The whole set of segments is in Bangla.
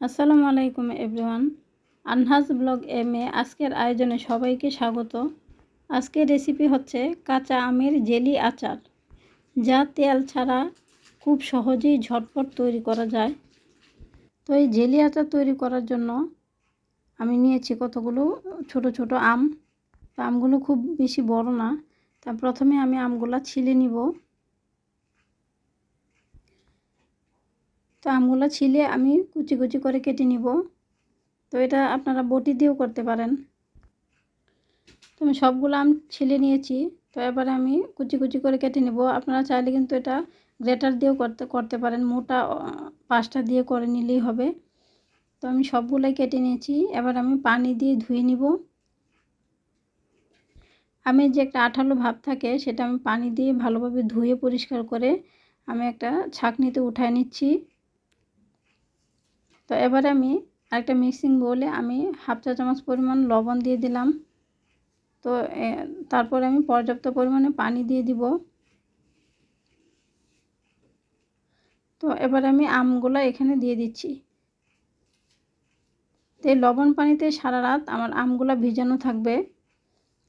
আসসালামু আলাইকুম এভরিওয়ান। আনহাজ ব্লগ এম এ আজকের আয়োজনে সবাইকে স্বাগত। আজকের রেসিপি হচ্ছে কাঁচা আমের জেলি আচার, যা তেল ছাড়া খুব সহজেই ঝটপট তৈরি করা যায়। তো এই জেলি আচার তৈরি করার জন্য আমি নিয়েছি কতগুলো? ছোট ছোট আম। আমগুলো খুব বেশি বড় না। তা প্রথমে আমি আমগুলো ছিলে নিব। তো আমগুলো ছিলে, আমি কুচি কুচি করে কেটে নিব। তো এটা আপনারা বটি দিয়েও করতে পারেন। তো আমি সবগুলো আম ছিলে নিয়েছি। তো এবারে আমি কুচি কুচি করে কেটে নিব। আপনারা চাইলে কিন্তু এটা গ্রেটার দিয়েও করতে করতে পারেন। মোটা পাঁচটা দিয়ে করে নিলেই হবে। তো আমি সবগুলোই কেটে নিয়েছি। এবার আমি পানি দিয়ে ধুয়ে নিব। আমি যে একটা আঠালো ভাব থাকে, সেটা আমি পানি দিয়ে ভালোভাবে ধুয়ে পরিষ্কার করে আমি একটা ছাঁকনিতে উঠায় নিচ্ছি। তো এবারে আমি একটা মিক্সিং বলে আমি হাফ চা চামচ পরিমাণ লবণ দিয়ে দিলাম। তো তারপরে আমি পর্যাপ্ত পরিমাণে পানি দিয়ে দিব। তো এবার আমি আমগুলো এখানে দিয়ে দিচ্ছি। তো এই লবণ পানিতে সারা রাত আমার আমগুলো ভিজানো থাকবে।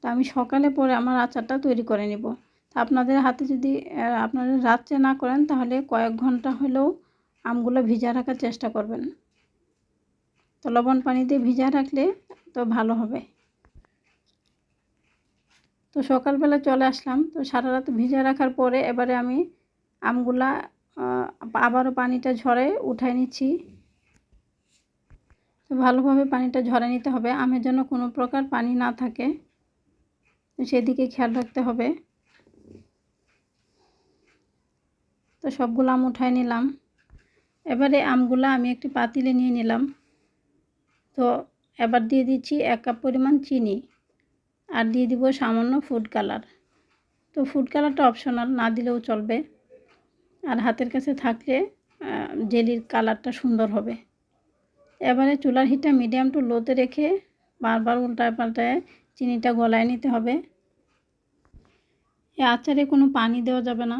তো আমি সকালে পরে আমার আচারটা তৈরি করে নিব। তো আপনাদের হাতে যদি আপনারা রাত্রে না করেন তাহলে কয়েক ঘণ্টা হলেও আমগুলো ভিজা রাখার চেষ্টা করবেন। তো লবণ পানিতে ভিজা রাখলে তো ভালো হবে। তো সকালবেলা চলে আসলাম, তো সারা রাত ভিজা রাখার পরে এবারে আমি আমগুলা আবারও পানিটা ঝরে উঠাই নিচ্ছি। তো ভালোভাবে পানিটা ঝরে নিতে হবে, আমের জন্য কোনো প্রকার পানি না থাকে। তো সেদিকে খেয়াল রাখতে হবে। তো সবগুলো আম উঠাই নিলাম। এবারে আমগুলো আমি একটি পাতিলে নিয়ে নিলাম। তো এবার দিয়ে দিচ্ছি এক কাপ পরিমাণ চিনি আর দিয়ে দিব সামান্য ফুড কালার তো ফুড কালারটা অপশনাল না দিলেও চলবে। আর হাতের কাছে থাকলে জেলির কালারটা সুন্দর হবে। এবারে চুলার হিটটা মিডিয়াম টু লোতে রেখে বারবার উল্টায় পাল্টায় চিনিটা গলায় নিতে হবে। এ আচারে কোনো পানি দেওয়া যাবে না।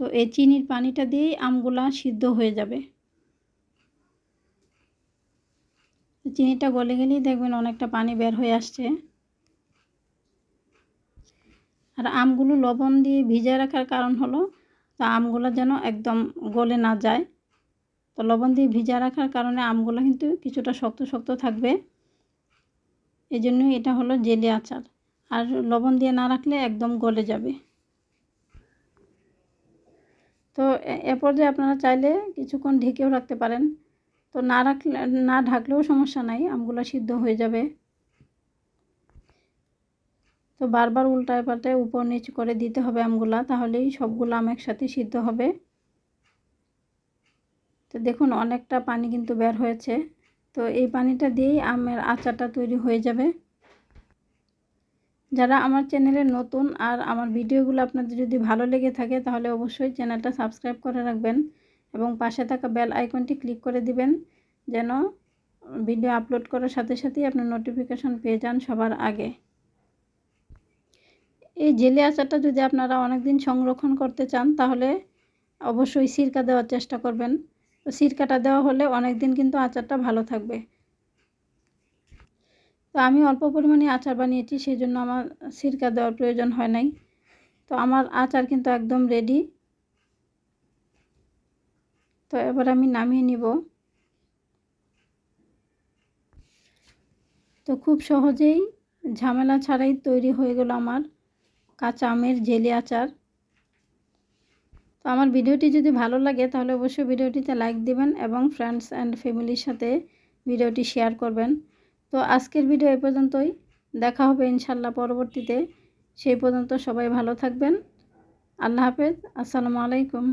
তো এই চিনির পানিটা দিয়েই আমগুলা সিদ্ধ হয়ে যাবে। চিনিটা গলে গেলেই দেখবেন অনেকটা পানি বের হয়ে আসছে। আর আমগুলো লবণ দিয়ে ভিজে রাখার কারণ হলো, তা আমগুলো যেন একদম গলে না যায়। তো লবণ দিয়ে ভিজা রাখার কারণে আমগুলো কিন্তু কিছুটা শক্ত শক্ত থাকবে। এই জন্যই এটা হলো জেলি আচার। আর লবণ দিয়ে না রাখলে একদম গলে যাবে। তো এ পর্যায়ে আপনারা চাইলে কিছুক্ষণ ঢেকেও রাখতে পারেন। তো না রাখলে, না ঢাকলেও সমস্যা নাই, আমগুলো সিদ্ধ হয়ে যাবে। তো বারবার উল্টায় পাল্টায় উপর নিচ করে দিতে হবে আমগুলা, তাহলেই সবগুলো আম একসাথে সিদ্ধ হবে। তো দেখুন, অনেকটা পানি কিন্তু বের হয়েছে। তো এই পানিটা দিয়েই আমের আচারটা তৈরি হয়ে যাবে। যারা আমার চ্যানেলে নতুন আর আমার ভিডিওগুলো আপনাদের যদি ভালো লেগে থাকে, তাহলে অবশ্যই চ্যানেলটা সাবস্ক্রাইব করে রাখবেন। এবং পাশে থাকা বেল আইকনটি ক্লিক করে দিবেন, যেন ভিডিও আপলোড করার সাথে সাথেই আপনি নোটিফিকেশন পেয়ে যান সবার আগে। এই জেলে আচারটা যদি আপনারা অনেক দিন সংরক্ষণ করতে চান, তাহলে অবশ্যই সিরকা দেওয়ার চেষ্টা করবেন। তো সিরকাটা দেওয়া হলে অনেক দিন কিন্তু আচারটা ভালো থাকবে। তো আমি অল্প পরিমাণে আচার বানিয়েছি সেই জন্য আমার সিরকা দেওয়ার প্রয়োজন হয় নাই। তো আমার আচার কিন্তু একদম রেডি তো এবার আমি নামিয়ে নিব। তো খুব সহজেই ঝামেলা ছাড়াই তৈরি হয়ে গেল আমার কাঁচা আমের জেলি আচার। তো আমার ভিডিওটি যদি ভালো লাগে তাহলে অবশ্যই ভিডিওটিতে লাইক দিবেন এবং ফ্রেন্ডস অ্যান্ড ফ্যামিলির সাথে ভিডিওটি শেয়ার করবেন। তো আজকের ভিডিও এ পর্যন্তই। দেখা হবে ইনশাল্লাহ পরবর্তীতে। সেই পর্যন্ত সবাই ভালো থাকবেন। আল্লাহ হাফেজ। আসসালামু আলাইকুম।